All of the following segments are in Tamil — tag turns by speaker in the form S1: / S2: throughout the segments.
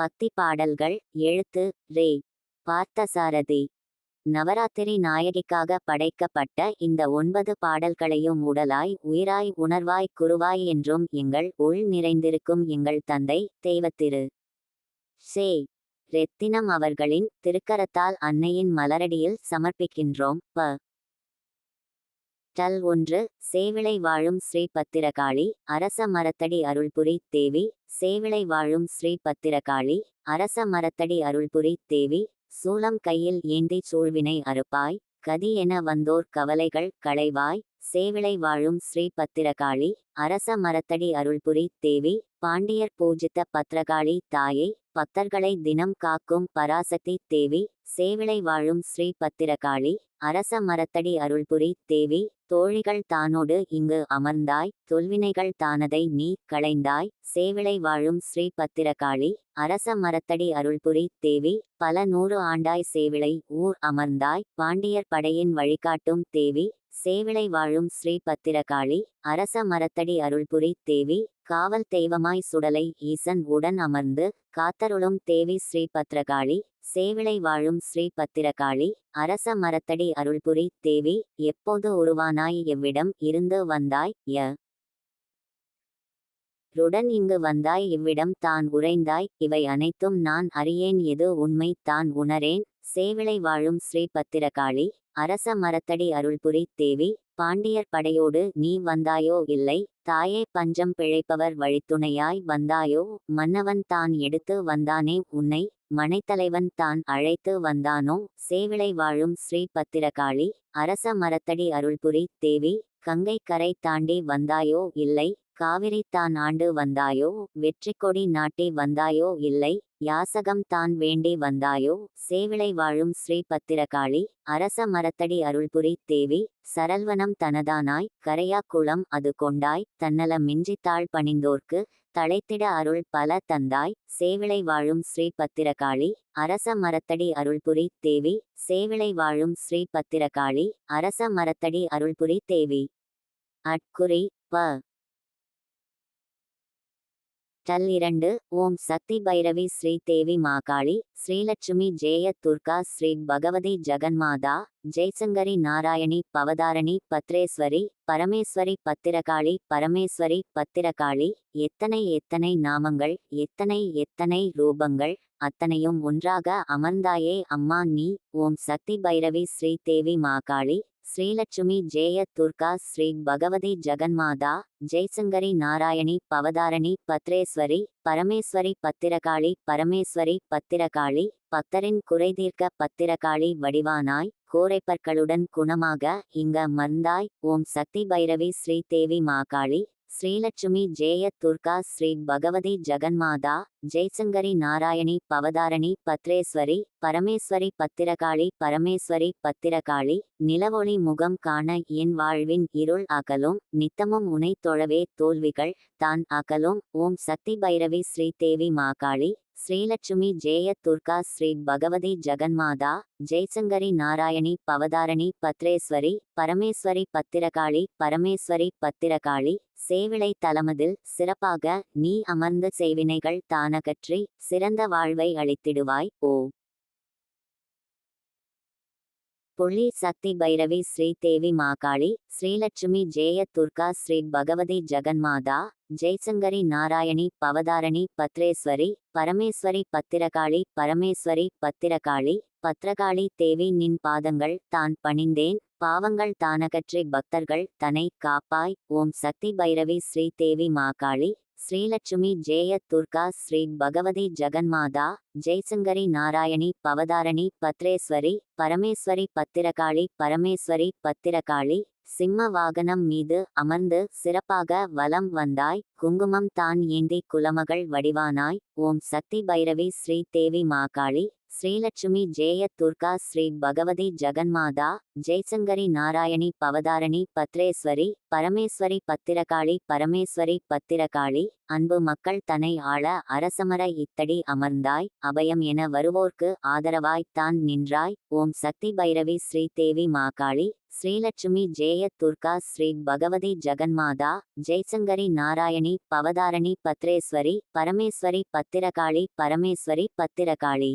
S1: பக்தி பாடல்கள் எழுத்து ரே பார்த்தசாரதி. நவராத்திரி நாயகிக்காக படைக்கப்பட்ட இந்த ஒன்பது பாடல்களையும் உடலாய் உயிராய் உணர்வாய் குருவாய் என்றும் எங்கள் உள் நிறைந்திருக்கும் எங்கள் தந்தை தெய்வத்திரு. சே ரெத்தினம் அவர்களின் திருக்கரத்தால் அன்னையின் மலரடியில் சமர்ப்பிக்கின்றோம் ப. டல் ஒன்று சேவிளை வாழும் ஸ்ரீ பத்திரகாளி அரச மரத்தடி அருள்புரி தேவி சேவிளை வாழும் ஸ்ரீ பத்திரகாளி அரச மரத்தடி அருள்புரி தேவி சூலம் கையில் ஏந்தி சூழ்வினை அறுப்பாய் கதி என வந்தோர் கவலைகள் களைவாய் சேவிளை வாழும் ஸ்ரீ பத்திரகாளி அரச மரத்தடி அருள்புரி தேவி பாண்டியர் பூஜித்த பத்திரகாளி தாயை பக்தர்களை தினம் காக்கும் பராசக்தி தேவி சேவிளை வாழும் ஸ்ரீ பத்திரகாளி அரச மரத்தடி அருள்புரி தேவி தோழிகள் தானோடு இங்கு அமர்ந்தாய் தொல்வினைகள் தானதை நீ களைந்தாய் சேவிளை வாழும் ஸ்ரீ பத்திரகாளி அரச மரத்தடி அருள்புரி தேவி பல நூறு ஆண்டாய் சேவிளை ஊர் அமர்ந்தாய் பாண்டியர் படையின் வழிகாட்டும் தேவி சேவிளை வாழும் ஸ்ரீ பத்திரகாளி அரச மரத்தடி அருள்புரி தேவி காவல் தெய்வமாய் சுடலை ஈசன் உடன் அமர்ந்து காத்தருளும் தேவி ஸ்ரீ பத்திரகாளி சேவிளை வாழும் ஸ்ரீ பத்திரகாளி அரச மரத்தடி அருள்புரி தேவி எப்போது உருவானாய் எவ்விடம் இருந்து வந்தாய் ய. ருடன் இங்கு வந்தாய் இவ்விடம் தான் உறைந்தாய் இவை அனைத்தும் நான் அறியேன் எது உண்மை தான் உணரேன். சேவிளை வாழும் ஸ்ரீ பத்திரகாளி அரச மரத்தடி அருள்புரி தேவி பாண்டியர் படையோடு நீ வந்தாயோ இல்லை தாயே பஞ்சம் பிழைப்பவர் வழித்துணையாய் வந்தாயோ மன்னவன் தான் எடுத்து வந்தானே உன்னை மனைத்தலைவன் தான் அழைத்து வந்தானோ. சேவிளை வாழும் ஸ்ரீ பத்திரகாளி அரச மரத்தடி அருள்புரி தேவி கங்கை கரை தாண்டி வந்தாயோ இல்லை காவிரி தான் ஆண்டு வந்தாயோ? வெற்றி கொடி நாட்டி வந்தாயோ? இல்லை. யாசகம் தான் வேண்டி வந்தாயோ? சேவிளை வாழும் ஸ்ரீ பத்திரகாளி அரச மரத்தடி அருள்புரி தேவி சரல்வனம் தனதானாய் கரையா குளம் அது கொண்டாய் தன்னல மிஞ்சித்தாள் பணிந்தோர்க்கு தழைத்திட அருள் பல தந்தாய் சேவிளை வாழும் ஸ்ரீ பத்திரகாளி அரச மரத்தடி அருள்புரி தேவி சேவிளை வாழும் ஸ்ரீ பத்திரகாளி அரச மரத்தடி அருள்புரி தேவி. அட்குறி ப. டல் இரண்டு ஓம் சக்தி பைரவி ஸ்ரீ தேவி மாகாளி ஸ்ரீலட்சுமி ஜெய துர்கா ஸ்ரீ பகவதி ஜெகன்மாதா ஜெய்சங்கரி நாராயணி பவதாரணி பத்ரேஸ்வரி பரமேஸ்வரி பத்திரகாளி பரமேஸ்வரி பத்திரகாளி எத்தனை எத்தனை நாமங்கள் எத்தனை எத்தனை ரூபங்கள் அத்தனையும் ஒன்றாக அமர்ந்தாயே அம்மா நீ ஓம் சக்தி பைரவி ஸ்ரீ தேவி மாகாளி. ஸ்ரீலட்சுமி ஜெய துர்கா ஸ்ரீ பகவதி ஜெகன்மாதா ஜெய்சங்கரி நாராயணி பவதாரணி பத்ரேஸ்வரி பரமேஸ்வரி பத்திரகாளி பரமேஸ்வரி பத்திரகாளி பக்தரின் குறைதீர்க்க பத்திரகாளி வடிவானாய் கோரைப்பற்களுடன் குணமாக இங்க மர்ந்தாய் ஓம் சக்தி பைரவி ஸ்ரீ தேவி மாகாளி ஸ்ரீலட்சுமி ஜெய துர்கா ஸ்ரீ பகவதி ஜெகன்மாதா ஜெய்சங்கரி நாராயணி பவதாரணி பத்ரேஸ்வரி பரமேஸ்வரி பத்திரகாளி பரமேஸ்வரி பத்திரகாளி நிலவொளி முகம் காண என் வாழ்வின் இருள் அகலும் நித்தமும் உனை தொழவே தோல்விகள் தான் அகலும் ஓம் சக்தி பைரவி ஸ்ரீ தேவி மாகாளி ஸ்ரீலட்சுமி ஜெய துர்கா ஸ்ரீ பகவதி ஜெகன்மாதா ஜெய்சங்கரி நாராயணி பவதாரணி பத்ரேஸ்வரி பரமேஸ்வரி பத்திரகாளி பரமேஸ்வரி பத்திரகாளி சேவிளை தலமதில் சிறப்பாக நீ அமர்ந்த சேவினைகள் தானகற்றி சிறந்த வாழ்வை அளித்திடுவாய் ஓ புள்ளி சக்தி பைரவி ஸ்ரீ தேவி மாகாளி ஸ்ரீலட்சுமி ஜெய துர்கா ஸ்ரீ பகவதி ஜெகன்மாதா ஜெய்சங்கரி நாராயணி பவதாரணி பத்ரேஸ்வரி பரமேஸ்வரி பத்திரகாளி பரமேஸ்வரி பத்திரகாளி பத்ரகாளி தேவி நின் பாதங்கள் தான் பணிந்தேன் பாவங்கள் தானகற்றி பக்தர்கள் தனை காப்பாய் ஓம் சக்தி பைரவி ஸ்ரீ தேவி மாகாளி ஸ்ரீலட்சுமி ஜெய துர்கா ஸ்ரீ பகவதி ஜெகன்மாதா ஜெய்சங்கரி நாராயணி பவதாரணி பத்ரேஸ்வரி பரமேஸ்வரி பத்திரகாளி பரமேஸ்வரி பத்திரகாளி சிம்ம வாகனம் மீது அமர்ந்து சிறப்பாக வலம் வந்தாய் குங்குமம் தான் ஏந்தி குலமகள் வடிவானாய் ஓம் சக்தி பைரவி ஸ்ரீ தேவி மாகாளி శ్రీలక్ష్మి జేయ దుర్గా శ్రీ భగవతి జగన్మాతా జయశంకరి నారాయణి பவதாரணி பத்ரேஸ்வரி பரமேஸ்வரி பத்திரகாளி பரமேஸ்வரி பத்திரகாளி அன்பு மக்கள் தன்னை ஆள அரசமர இத்தடி அமர்ந்தாய் அபயம் என வருவோர்க்கு ஆதரவாய் தான் நின்றாய் ஓம் சக்தி பைரவி ஸ்ரீ தேவி மாகாளி ஸ்ரீலட்சுமி ஜேய துர்கா ஸ்ரீ பகவதி ஜகன்மாதா ஜெய்சங்கரி நாராயணி பவதாரணி பத்ரேஸ்வரி பரமேஸ்வரி பத்திரகாளி பரமேஸ்வரி பத்திரகாளி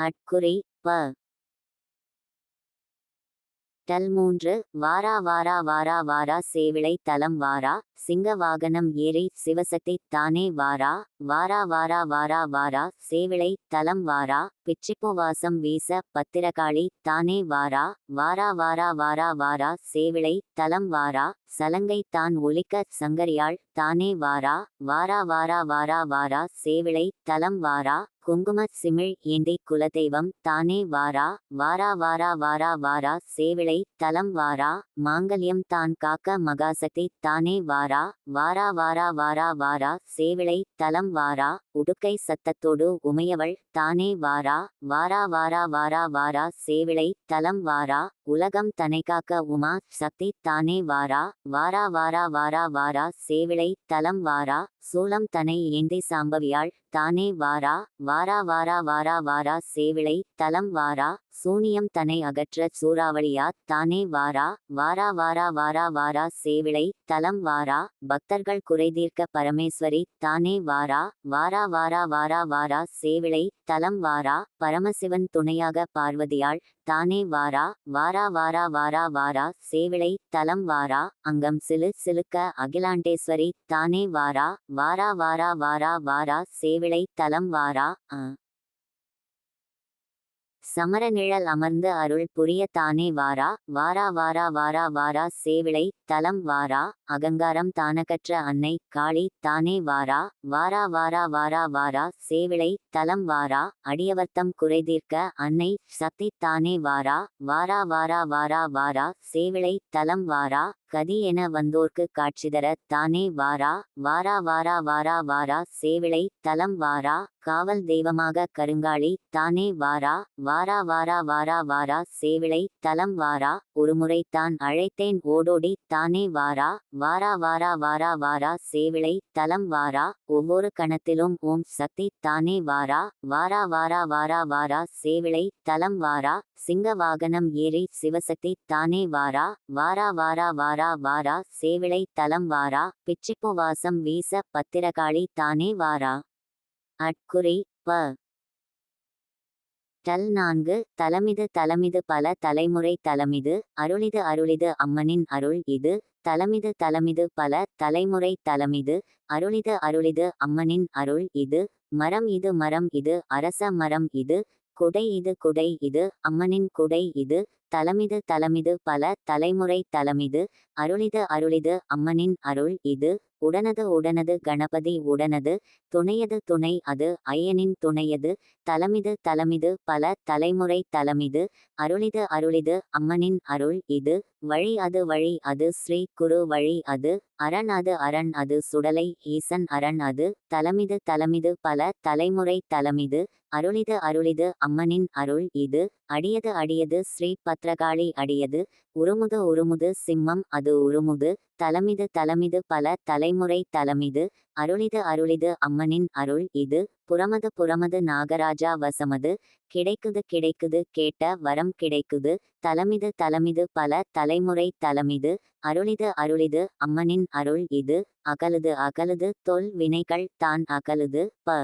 S1: அட்குறி ப டல் மூன்று வாரா வாரா வாரா வாரா சேவிளை தலம் வாரா சிங்க வாகனம் ஏறி சிவசக்தி தானே வாரா வாரா வாரா வாரா வாரா சேவிளை தலம் வாரா பிச்சிப்புவாசம் வீச பத்திரகாளி தானே வாரா வாரா வாரா வாரா வாரா சேவிளை தலம் வாரா சலங்கை தான் ஒலிக்க சங்கரியாள் தானே வாரா வாரா வாரா வாரா வாரா சேவிளை தலம் வாரா குங்கும சிமிழ் ஏந்தை குலதெய்வம் தானே வாரா வாரா வாரா வாரா வாரா சேவிளை தலம் வாரா மாங்கல்யம் தான் காக்க மகாசக்தி தானே வாரா வாரா வாரா வாரா வாரா சேவிளை தலம் வாரா உடுக்கை சத்தத்தோடு உமையவள் தானே வாரா வாரா வாரா வாரா வாரா சேவிளை தலம் வாரா உலகம் தனை காக்க உமா சக்தி தானே வாரா வாரா வாரா வாரா வாரா சேவிளை தலம் வாரா சூலம் தனை ஏந்தி சாம்பவியாள் தானே வாரா வாரா வாரா வாரா வாரா சேவிளை தலம் வாரா சூனியம் தனை அகற்ற சூறாவளியா தானே வாரா வாரா வாரா வாரா வாரா சேவிளை தலம் வாரா பக்தர்கள் குறைதீர்க்க பரமேஸ்வரி தானே வாரா வாரா வாரா வாரா வாரா சேவிளை தலம் வாரா பரமசிவன் துணையாக பார்வதியாள் தானே வாரா வாரா வாரா வாரா வாரா சேவிளை தலம் வாரா அங்கம் சிலு சிலுக்க அகிலாண்டேஸ்வரி தானே வாரா வாரா வாரா வாரா வாரா சேவிளை தலம் வாரா அ சமர நிழல் அமர்ந்து அருள் புரிய தானே வாரா வாரா வாரா வாரா வாரா சேவிளை தலம் வாரா அகங்காரம் தானகற்ற அன்னை காளி தானே வாரா வாரா வாரா வாரா வாரா சேவிளை தலம் வாரா அடியவர்த்தம் குறைதீர்க்க அன்னை சக்தி தானே வாரா வாரா வாரா வாரா வாரா சேவிளை தலம் வாரா கதி என வந்தோர்க்கு காட்சிதர தானே வாரா வாரா வாரா வாரா வாரா சேவிளை தலம் வாரா காவல் தெய்வமாக கருங்காளி தானே வாரா வாரா வாரா வாரா வாரா சேவிளை தலம் வாரா ஒருமுறை தான் அழைத்தேன் ஓடோடி தானே வாரா வாரா வாரா வாரா வாரா சேவிளை தலம் வாரா ஒவ்வொரு கணத்திலும் ஓம் சக்தி தானே வாரா வாரா வாரா வாரா வாரா சேவிளை தலம் வாரா சிங்க வாகனம் ஏறி சிவசக்தி தானே வாரா வாரா வாரா வாரா வாரா சேவிளை தலம் வாரா பிச்சிப்பு வாசம் வீச பத்திரகாளி தானே வாரா அட்குறி ப டல் நான்கு தலமிது தலமிது பல தலைமுறை தலமிது அருளிது அருளிது அம்மனின் அருள் இது தலமிது தலமிது பல தலைமுறை தலமிது அருளிது அருளிது அம்மனின் அருள் இது மரம் இது மரம் இது அரச மரம் இது குடை இது குடை இது அம்மனின் குடை இது தலமிது தலமிது பல தலைமுறை தலமிது அருளிது அருளிது அம்மனின் அருள் இது உடனது உடனது கணபதி உடனது துணையது துணை அது ஐயனின் துணையது தலமிது தலமிது பல தலைமுறை தலமிது அருளிது அருளிது அம்மனின் அருள் இது வழி அது வழி அது ஸ்ரீ குரு வழி அது அரண் அது அரண் அது சுடலை ஈசன் அரண் அது தலமிது தலமிது பல தலைமுறை தலமிது அருளிது அருளிது அம்மனின் அருள் இது அடியது அடியது ஸ்ரீ பத்ரகாளி அடியது உருமுது உருமுது சிம்மம் அது உருமுது தலமிது தலமிது பல தலைமுறை தலமிது அருளிது அருளிது அம்மனின் அருள் இது புறமது புறமது நாகராஜா வசமது கிடைக்குது கிடைக்குது கேட்ட வரம் கிடைக்குது தலமிது தலமிது பல தலைமுறை தலமிது அருளிது அருளிது அம்மனின் அருள் இது அகலுது அகலுது தொல் வினைகள் தான் அகலுது ப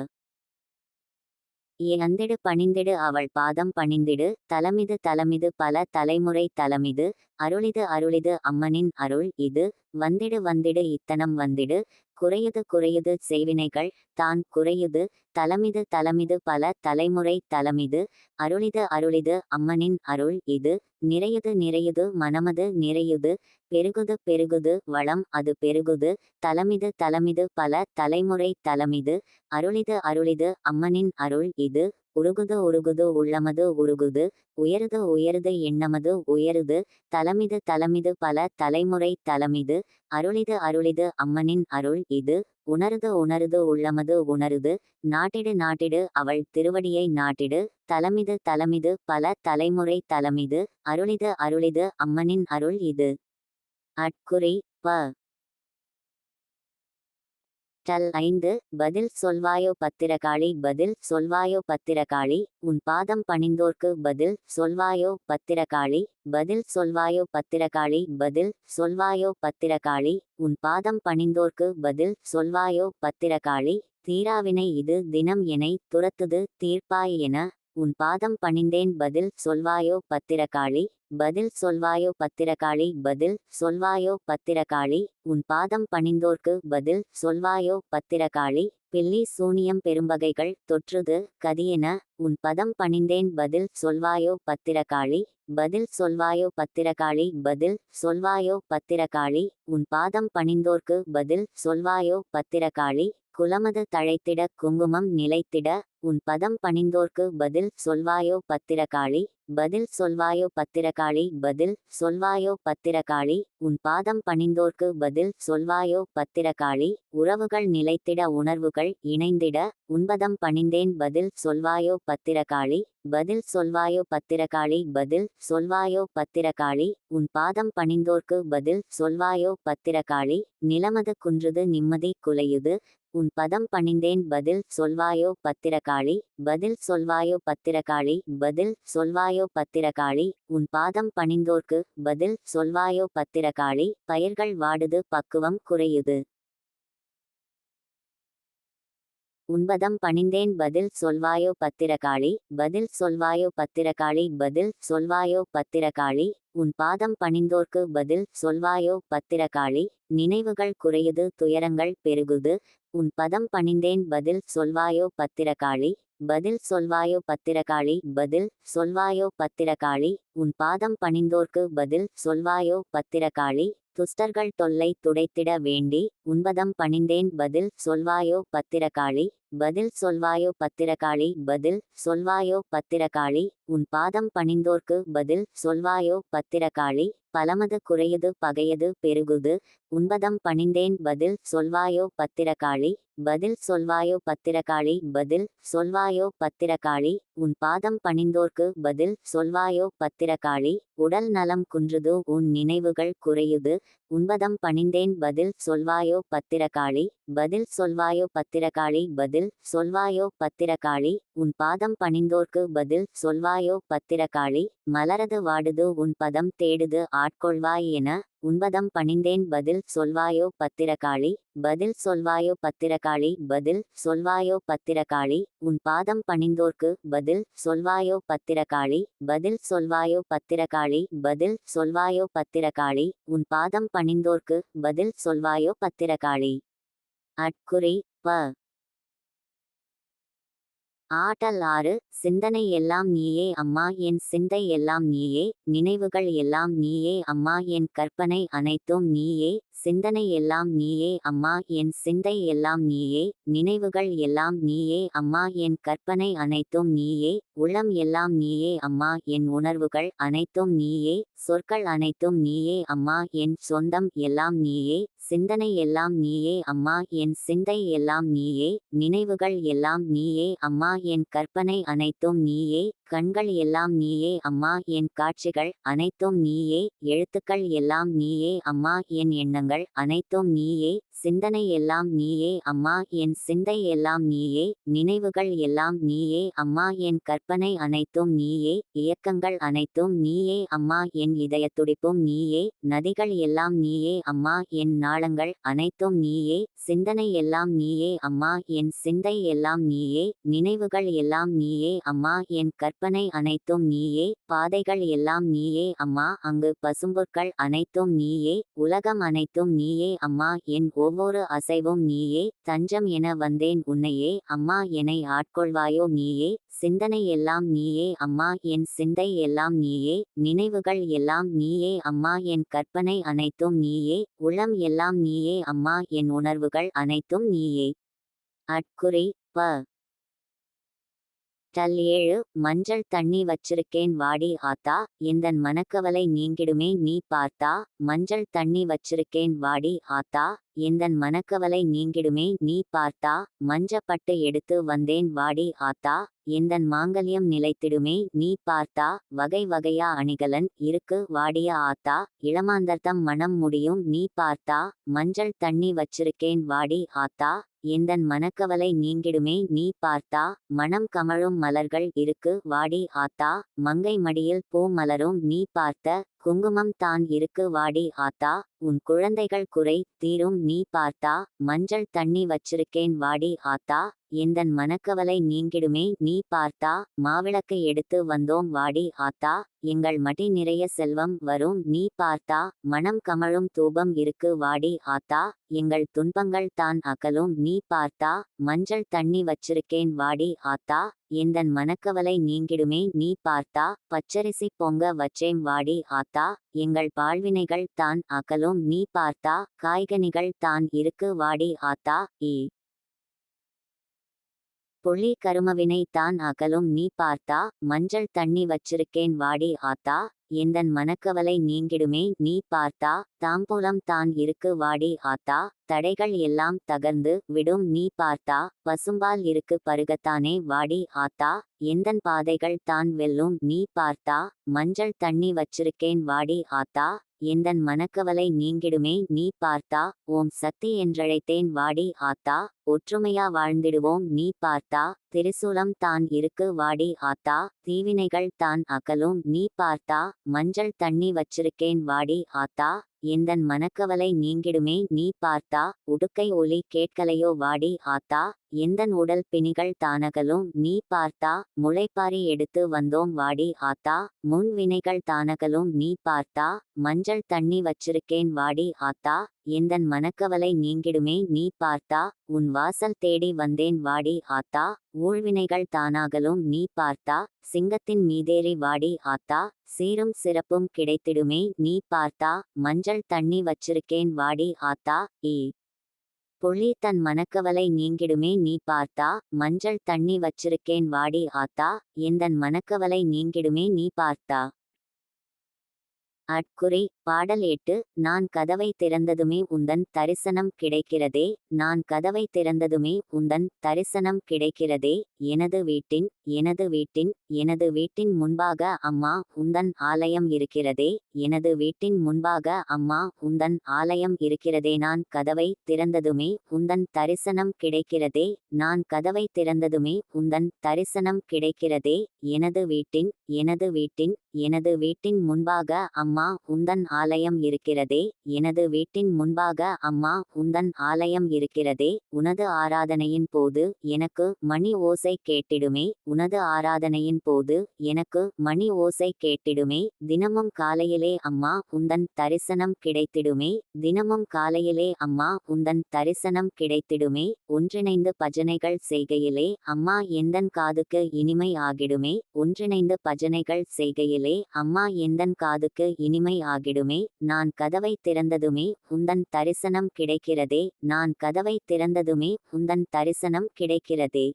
S1: ஏந்திடு பணிந்திடு அவள் பாதம் பணிந்திடு தலமிது தலமிது பல தலைமுறை தலமிது அருளிது அருளிது அம்மனின் அருள் இது வந்திடு வந்திடு இத்தனம் வந்திடு குறையுது குறையுது செய்வினைகள் தான் குறையுது தலமிது தலமிது பல தலைமுறை தலமிது அருளிது அருளிது அம்மனின் அருள் இது நிறையுது நிறையுது மனமது நிறையுது பெருகுது பெருகுது வளம் அது பெருகுது தலமிது தலமிது பல தலைமுறை தலமிது அருளிது அருளிது அம்மனின் அருள் இது உருகுது உருகுது உள்ளமது உருகுது. உயருது உயருது எண்ணமது உயருது. தலமிது தலமிது பல தலைமுறை தலமிது. அருளிது அருளிது அம்மனின் அருள் இது. உணருது உணருது உள்ளமது உணருது. நாட்டிடு நாட்டிடு அவள் திருவடியை நாட்டிடு. தலமிது தலமிது பல தலைமுறை தலமிது. அருளிது அருளிது அம்மனின் அருள் இது. அட்குறி ப. டல் ஐந்து பதில் சொல்வாயோ பத்திரகாளி பதில் சொல்வாயோ பத்திரகாளி உன் பாதம் பணிந்தோர்க்கு பதில் சொல்வாயோ பத்திரகாளி பதில் சொல்வாயோ பத்திரகாளி பதில் சொல்வாயோ பத்திரகாளி உன் பாதம் பணிந்தோர்க்கு பதில் சொல்வாயோ பத்திரகாளி தீராவினை இது தினம் எனை துரத்துது தீர்ப்பாய் என உன் பாதம் பணிந்தேன் பதில் சொல்வாயோ பத்திரகாளி பதில் சொல்வாயோ பத்திரகாளி பதில் சொல்வாயோ பத்திரகாளி உன் பாதம் பணிந்தோர்க்கு பதில் சொல்வாயோ பத்திரகாளி பில்லி சூனியம் பெரும்பகைகள் தொற்றுது கதியென உன் பதம் பணிந்தேன் பதில் சொல்வாயோ பத்திரகாளி பதில் சொல்வாயோ பத்திரகாளி பதில் சொல்வாயோ பத்திரகாளி உன் பாதம் பணிந்தோர்க்கு பதில் சொல்வாயோ பத்திரகாளி குலமது தழைத்திட குங்குமம் நிலைத்திட உன் பதம் பணிந்தோர்க்கு பதில் சொல்வாயோ பத்திரகாளி? பதில் சொல்வாயோ பத்திரகாளி? பதில் சொல்வாயோ பத்திரகாளி? உன் பாதம் பணிந்தோர்க்கு பதில் சொல்வாயோ பத்திரகாளி? உறவுகள் நிலைத்திட உணர்வுகள் இணைந்திட உன்பதம் பணிந்தேன் பதில் சொல்வாயோ பத்திரகாளி? பதில் சொல்வாயோ பத்திரகாளி? பதில் சொல்வாயோ பத்திரகாளி? உன் பாதம் பணிந்தோர்க்கு பதில் சொல்வாயோ பத்திரகாளி? நிலமது குன்றுது நிம்மதி குலையுது உன் பதம் பணிந்தேன் பதில் சொல்வாயோ பத்திரகாளி பதில் சொல்வாயோ பத்திரகாளி பதில் சொல்வாயோ பத்திரகாளி உன் பாதம் பணிந்தோர்க்கு பதில் சொல்வாயோ பத்திரகாளி பயிர்கள் வாடுது பக்குவம் குறையுது. உன்பதம் பணிந்தேன் பதில் சொல்வாயோ பத்திரகாளி பதில் சொல்வாயோ பத்திரகாளி பதில் சொல்வாயோ பத்திரகாளி உன் பாதம் பணிந்தோர்க்கு பதில் சொல்வாயோ பத்திரகாளி நினைவுகள் குறையுது துயரங்கள் பெருகுது உன் பதம் பணிந்தேன் பதில் சொல்வாயோ பத்திரகாளி? பதில் சொல்வாயோ பத்திரகாளி? பதில் சொல்வாயோ பத்திரகாளி? உன் பாதம் பணிந்தோர்க்கு பதில் சொல்வாயோ பத்திரகாளி? துஷ்டர்கள் தொல்லை துடைத்திட வேண்டி உன்பதம் பணிந்தேன் பதில் சொல்வாயோ பத்திரகாளி? பதில் சொல்வாயோ பத்திரகாளி? பதில் சொல்வாயோ பத்திரகாளி? உன் பாதம் பணிந்தோர்க்கு பதில் சொல்வாயோ பத்திரகாளி? பலமது குறையுது பகையது பெருகுது. உன்பதம் பணிந்தேன் பதில் சொல்வாயோ பத்திரகாளி? பதில் சொல்வாயோ பத்திரகாளி? பதில் சொல்வாயோ பத்திரகாளி? உன் பாதம் பணிந்தோர்க்கு பதில் சொல்வாயோ பத்திரகாளி உடல் நலம் குன்றுது உன் நினைவுகள் குறையுது. உன்பதம் பணிந்தேன் பதில் சொல்வாயோ பத்திரகாளி பதில் சொல்வாயோ பத்திரகாளி பதில் சொல்வாயோ பத்திரகாளி உன் பாதம் பணிந்தோர்க்கு பதில் சொல்வாயோ பத்திரகாளி மலரது வாடுது உன் பதம் தேடுது ஆட்கொள்வாய் என உன்பதம் பணிந்தேன் பதில் சொல்வாயோ பத்திரகாளி பதில் சொல்வாயோ பத்திரகாளி பதில் சொல்வாயோ பத்திரகாளி உன் பாதம் பணிந்தோர்க்கு பதில் சொல்வாயோ பத்திரகாளி பதில் சொல்வாயோ பத்திரகாளி பதில் சொல்வாயோ பத்திரகாளி உன் பாதம் பணிந்தோர்க்கு பதில் சொல்வாயோ பத்திரகாளி. அட்குறி ப. ஆட்டல் ஆறு சிந்தனை எல்லாம் நீயே அம்மா என் சிந்தை எல்லாம் நீயே நினைவுகள் எல்லாம் நீயே அம்மா என் கற்பனை அனைத்தும் நீயே. சிந்தனை எல்லாம் நீயே அம்மா என் சிந்தை எல்லாம் நீயே நினைவுகள் எல்லாம் நீயே அம்மா என் கற்பனை அனைத்தும் நீயே உள்ளம் எல்லாம் நீயே அம்மா என் உணர்வுகள் அனைத்தும் நீயே சொற்கள் அனைத்தும் நீயே அம்மா என் சொந்தம் எல்லாம் நீயே சிந்தனை எல்லாம் நீயே அம்மா என் சிந்தை எல்லாம் நீயே நினைவுகள் எல்லாம் நீயே அம்மா என் கற்பனை அனைத்தும் நீயே கண்கள் எல்லாம் நீயே அம்மா என் காட்சிகள் அனைத்தும் நீயே எழுத்துக்கள் எல்லாம் நீயே அம்மா என் எண்ணங்கள் அனைத்தும் நீயே சிந்தனை எல்லாம் நீயே அம்மா என் சிந்தை எல்லாம் நீயே நினைவுகள் எல்லாம் நீயே அம்மா என் கற்பனை அனைத்தும் நீயே இயக்கங்கள் அனைத்தும் நீயே அம்மா என் இதய துடிப்பும் நீயே நதிகள் எல்லாம் நீயே அம்மா என் நாளங்கள் அனைத்தும் நீயே சிந்தனை எல்லாம் நீயே அம்மா என் சிந்தை எல்லாம் நீயே நினைவுகள் எல்லாம் நீயே அம்மா என் கற்பனை அனைத்தும் நீயே பாதைகள் எல்லாம் நீயே அம்மா அங்கு பசும்பொற்கள் அனைத்தும் நீயே உலகம் அனைத்தும் நீயே அம்மா என் ஒவ்வொரு அசைவும் நீயே தஞ்சம் என வந்தேன் உன்னையே அம்மா என்னை ஆட்கொள்வாயோ நீயே சிந்தனை எல்லாம் நீயே அம்மா என் சிந்தை எல்லாம் நீயே நினைவுகள் எல்லாம் நீயே அம்மா என் கற்பனை அனைத்தும் நீயே உளம் எல்லாம் நீயே அம்மா என் உணர்வுகள் அனைத்தும் நீயே. அட்குறி ப. டல் ஏழு மஞ்சள் தண்ணி வச்சிருக்கேன் வாடி ஆத்தா எந்தன் மனக்கவலை நீங்கிடுமே நீ பார்த்தா மஞ்சள் தண்ணி வச்சிருக்கேன் வாடி ஆத்தா எந்தன் மனக்கவலை நீங்கிடுமே நீ பார்த்தா மஞ்சப்பட்டு எடுத்து வந்தேன் வாடி ஆத்தா எந்தன் மாங்கல்யம் நிலைத்திடுமே நீ பார்த்தா வகை வகையா அணிகலன் இருக்கு வாடிய ஆத்தா இளமாந்தர்த்தம் மனம் முடியும் நீ பார்த்தா மஞ்சள் தண்ணி வச்சிருக்கேன் வாடி ஆத்தா எந்தன் மனக்கவலை நீங்கிடுமே நீ பார்த்தா மனம் கமழும் மலர்கள் இருக்கு வாடி ஆத்தா மங்கை மடியில் பூ மலரும் நீ பார்த்த குங்குமம் தான் இருக்கு வாடி ஆத்தா. உன் குழந்தைகள் குறை தீரும் நீ பார்த்தா. மஞ்சள் தண்ணி வச்சிருக்கேன் வாடி ஆத்தா. எந்தன் மனக்கவலை நீங்கிடுமே நீ பார்த்தா மாவிளக்கை எடுத்து வந்தோம் வாடி ஆத்தா எங்கள் மடி நிறைய செல்வம் வரும் நீ பார்த்தா மனம் கமழும் தூபம் இருக்கு வாடி ஆத்தா எங்கள் துன்பங்கள் தான் அகலும் நீ பார்த்தா மஞ்சள் தண்ணி வச்சிருக்கேன் வாடி ஆத்தா எந்தன் மனக்கவலை நீங்கிடுமே நீ பார்த்தா பச்சரிசி பொங்க வச்சேம் வாடி ஆத்தா எங்கள் பாழ்வினைகள் தான் அகலும் நீ பார்த்தா காய்கனிகள் தான் இருக்கு வாடி ஆத்தா ஈ புள்ளி கருமவினை தான் அகலும். நீ பார்த்தா மஞ்சள் தண்ணி வச்சிருக்கேன். வாடி ஆத்தா எந்தன் மனக்கவலை நீங்கிடுமே. நீ பார்த்தா தாம்பூலம் தான் இருக்கு. வாடி ஆத்தா தடைகள் எல்லாம் தகர்ந்து விடும். நீ பார்த்தா பசும்பால் இருக்கு. பருகத்தானே. வாடி ஆத்தா எந்தன் பாதைகள் தான் வெல்லும். நீ பார்த்தா மஞ்சள் தண்ணி வச்சிருக்கேன். வாடி ஆத்தா எந்தன் மனக்கவலை நீங்கிடுமே நீ பார்த்தா ஓம் சக்தி என்றழைத்தேன் வாடி ஆத்தா ஒற்றுமையா வாழ்ந்திடுவோம் நீ பார்த்தா திரிசூலம் தான் இருக்கு வாடி ஆத்தா தீவினைகள் தான் அகலும் நீ பார்த்தா மஞ்சள் தண்ணி வச்சிருக்கேன் வாடி ஆத்தா எந்தன் மனக்கவலை நீங்கிடுமே நீ பார்த்தா உடுக்கை ஒலி கேட்கலையோ வாடி ஆத்தா எந்தன் உடல் பிணிகள் தானகலும் நீ பார்த்தா முளைப்பாரி எடுத்து வந்தோம் வாடி ஆத்தா முன் வினைகள் தானகலும் நீ பார்த்தா மஞ்சள் தண்ணி வச்சிருக்கேன் வாடி ஆத்தா எந்தன் மனக்கவலை நீங்கிடுமே நீ பார்த்தா உன் வாசல் தேடி வந்தேன் வாடி ஆத்தா. ஊழ்வினைகள் தானாகலும் நீ பார்த்தா. சிங்கத்தின் மீதேறி வாடி ஆத்தா. சீரும் சிறப்பும் கிடைத்திடுமே நீ பார்த்தா. மஞ்சள் தண்ணி வச்சிருக்கேன் வாடி ஆத்தா. ஈ புள்ளி தன் மனக்கவலை நீங்கிடுமே நீ பார்த்தா. மஞ்சள் தண்ணி வச்சிருக்கேன் வாடி ஆத்தா. எந்தன் மனக்கவலை நீங்கிடுமே நீ பார்த்தா. அட்குறி பாடல் எட்டு நான் கதவை திறந்ததுமே உந்தன் தரிசனம் கிடைக்கிறதே நான் கதவை திறந்ததுமே உந்தன் தரிசனம் கிடைக்கிறதே எனது வீட்டின் எனது வீட்டின் எனது வீட்டின் முன்பாக அம்மா உந்தன் ஆலயம் இருக்கிறதே எனது வீட்டின் முன்பாக அம்மா உந்தன் ஆலயம் இருக்கிறதே நான் கதவை திறந்ததுமே உந்தன் தரிசனம் கிடைக்கிறதே நான் கதவை திறந்ததுமே உந்தன் தரிசனம் கிடைக்கிறதே எனது வீட்டின் எனது வீட்டின் எனது வீட்டின் முன்பாக அம்மா உந்தன் ஆலயம் இருக்கிறதே எனது வீட்டின் முன்பாக அம்மா உந்தன் ஆலயம் இருக்கிறதே உனது ஆராதனையின் போது எனக்கு மணி ஓசை கேட்டிடுமே உனது ஆராதனையின் போது எனக்கு மணி ஓசை கேட்டிடுமே தினமும் காலையிலே அம்மா உந்தன் தரிசனம் கிடைத்திடுமே தினமும் காலையிலே அம்மா உந்தன் தரிசனம் கிடைத்திடுமே ஒன்றிணைந்து பஜனைகள் செய்கையிலே அம்மா எந்தன் காதுக்கு இனிமை ஆகிடுமே ஒன்றிணைந்து பஜனைகள் செய்கையிலே அம்மா எந்தன் காதுக்கு இனிமை ஆகிடுமே. நான் கதவை திறந்ததுமே உந்தன் தரிசனம் கிடைக்கிறதே நான் கதவை திறந்ததுமே உந்தன் தரிசனம் கிடைக்கிறதே.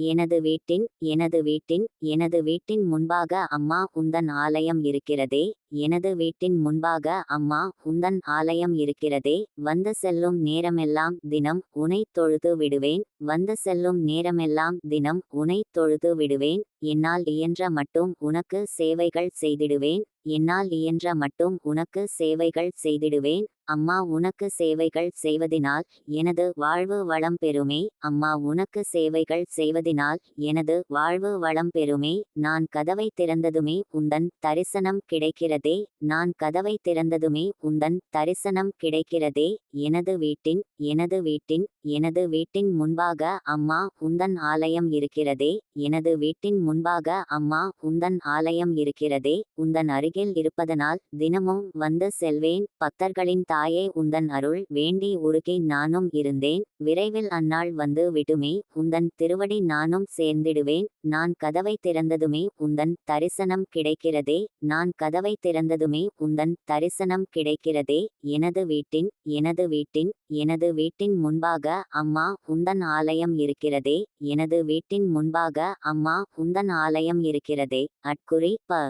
S1: எனது வீட்டின் எனது வீட்டின் எனது வீட்டின் முன்பாக அம்மா உந்தன் ஆலயம் இருக்கிறதே எனது வீட்டின் முன்பாக அம்மா உந்தன் ஆலயம் இருக்கிறதே வந்து செல்லும் நேரமெல்லாம் தினம் உனை தொழுது விடுவேன் வந்து செல்லும் நேரமெல்லாம் தினம் உனை தொழுது விடுவேன் என்னால் இயன்ற மட்டும் உனக்கு சேவைகள் செய்திடுவேன் என்னால் இயன்ற மட்டும் உனக்கு சேவைகள் செய்திடுவேன் அம்மா உனக்கு சேவைகள் செய்வதினால் எனது வாழ்வு வளம் பெறுமே. அம்மா உனக்கு சேவைகள் செய்வதினால் எனது வாழ்வு வளம் பெறுமே. நான் கதவை திறந்ததுமே உந்தன் தரிசனம் கிடைக்கிறதே. நான் கதவை திறந்ததுமே உந்தன் தரிசனம் கிடைக்கிறதே. எனது வீட்டின் எனது வீட்டின் எனது வீட்டின் முன்பாக அம்மா உந்தன் ஆலயம் இருக்கிறதே. எனது வீட்டின் முன்பாக அம்மா உந்தன் ஆலயம் இருக்கிறதே. உந்தன் அருகில் இருப்பதனால் தினமும் வந்து செல்வேன். பக்தர்களின் தாயே உந்தன் அருள் வேண்டி உருகி நானும் இருந்தேன். விரைவில் அந்நாள் வந்து விடுமே உந்தன் திருவடி நானும் சேர்ந்திடுவேன். நான் கதவை திறந்ததுமே உந்தன் தரிசனம் கிடைக்கிறதே. நான் கதவை திறந்ததுமே உந்தன் தரிசனம் கிடைக்கிறதே. எனது வீட்டின் எனது வீட்டின் எனது வீட்டின் முன்பாக அம்மா உந்தன் ஆலயம் இருக்கிறதே. எனது வீட்டின் முன்பாக அம்மா உந்தன் ஆலயம் இருக்கிறதே. அட்குறி ப.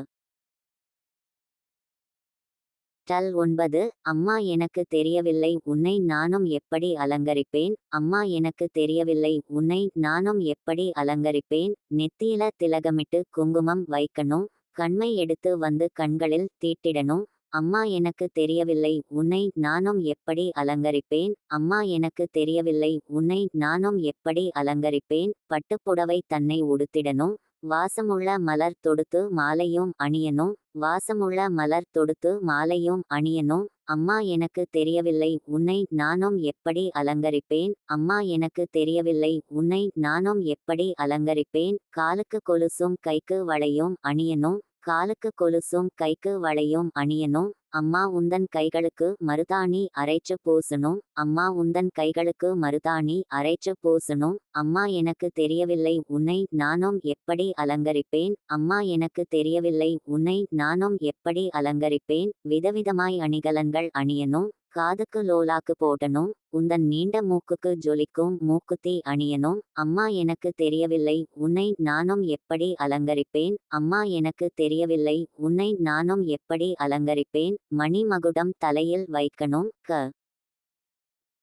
S1: டல் ஒன்பது. அம்மா எனக்கு தெரியவில்லை உன்னை நானும் எப்படி அலங்கரிப்பேன்? அம்மா எனக்கு தெரியவில்லை உன்னை நானும் எப்படி அலங்கரிப்பேன்? நெத்தியில திலகமிட்டு குங்குமம் வைக்கணும் கண்மை எடுத்து வந்து கண்களில் தீட்டிடணும். அம்மா எனக்கு தெரியவில்லை உன்னை நானும் எப்படி அலங்கரிப்பேன்? அம்மா எனக்கு தெரியவில்லை உன்னை நானும் எப்படி அலங்கரிப்பேன்? பட்டுப்புடவை தன்னை உடுத்திடணும் வாசமுள்ள மலர் தொடுத்து மாலையும் அணியனும் வாசமுள்ள மலர் தொடுத்து மாலையும் அணியனும் அம்மா எனக்கு தெரியவில்லை உன்னை நானும் எப்படி அலங்கரிப்பேன்? அம்மா எனக்கு தெரியவில்லை உன்னை நானும் எப்படி அலங்கரிப்பேன்? காலுக்கு கொலுசும் கைக்கு வளையும் அணியனும் காலுக்கு கொலுசும் கைக்கு வளையும் அணியனும் அம்மா உந்தன் கைகளுக்கு மருதாணி அரைச்சு பூசணும். அம்மா உந்தன் கைகளுக்கு மருதாணி அரைச்சு பூசணும். அம்மா எனக்கு தெரியவில்லை உன்னை நானும் எப்படி அலங்கரிப்பேன்? அம்மா எனக்கு தெரியவில்லை உன்னை நானும் எப்படி அலங்கரிப்பேன்? விதவிதமாய் அணிகலன்கள் அணியணும். காதுக்கு லோலாக்கு போடணும் உந்தன் நீண்ட மூக்குக்கு ஜொலிக்கும் மூக்குத்தி அணியணும் அம்மா எனக்கு தெரியவில்லை உன்னை நானும் எப்படி அலங்கரிப்பேன் அம்மா எனக்கு தெரியவில்லை உன்னை நானும் எப்படி அலங்கரிப்பேன் மணிமகுடம் தலையில் வைக்கணும் க.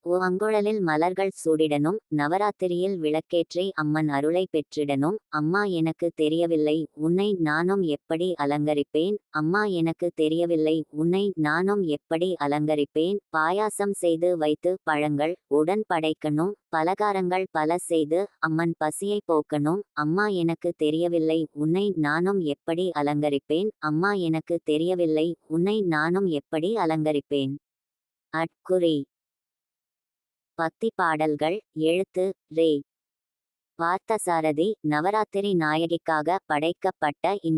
S1: ஓ அங்குழலில் மலர்கள் சூடிடனும் நவராத்திரியில் விளக்கேற்றி அம்மன் அருளை பெற்றிடனும் அம்மா எனக்கு தெரியவில்லை உன்னை நானும் எப்படி அலங்கரிப்பேன்? அம்மா எனக்கு தெரியவில்லை உன்னை நானும் எப்படி அலங்கரிப்பேன்? பாயாசம் செய்து வைத்து பழங்கள் உடன் படைக்கணும் பலகாரங்கள் பல செய்து அம்மன் பசியை போக்கணும். அம்மா எனக்கு தெரியவில்லை உன்னை நானும் எப்படி அலங்கரிப்பேன்? அம்மா எனக்கு தெரியவில்லை உன்னை நானும் எப்படி அலங்கரிப்பேன்? அட்குறி பக்தி பாடல்கள் எழுத்து ரே. பார்த்தசாரதி நவராத்திரி நாயகிக்காக படைக்கப்பட்ட இந்த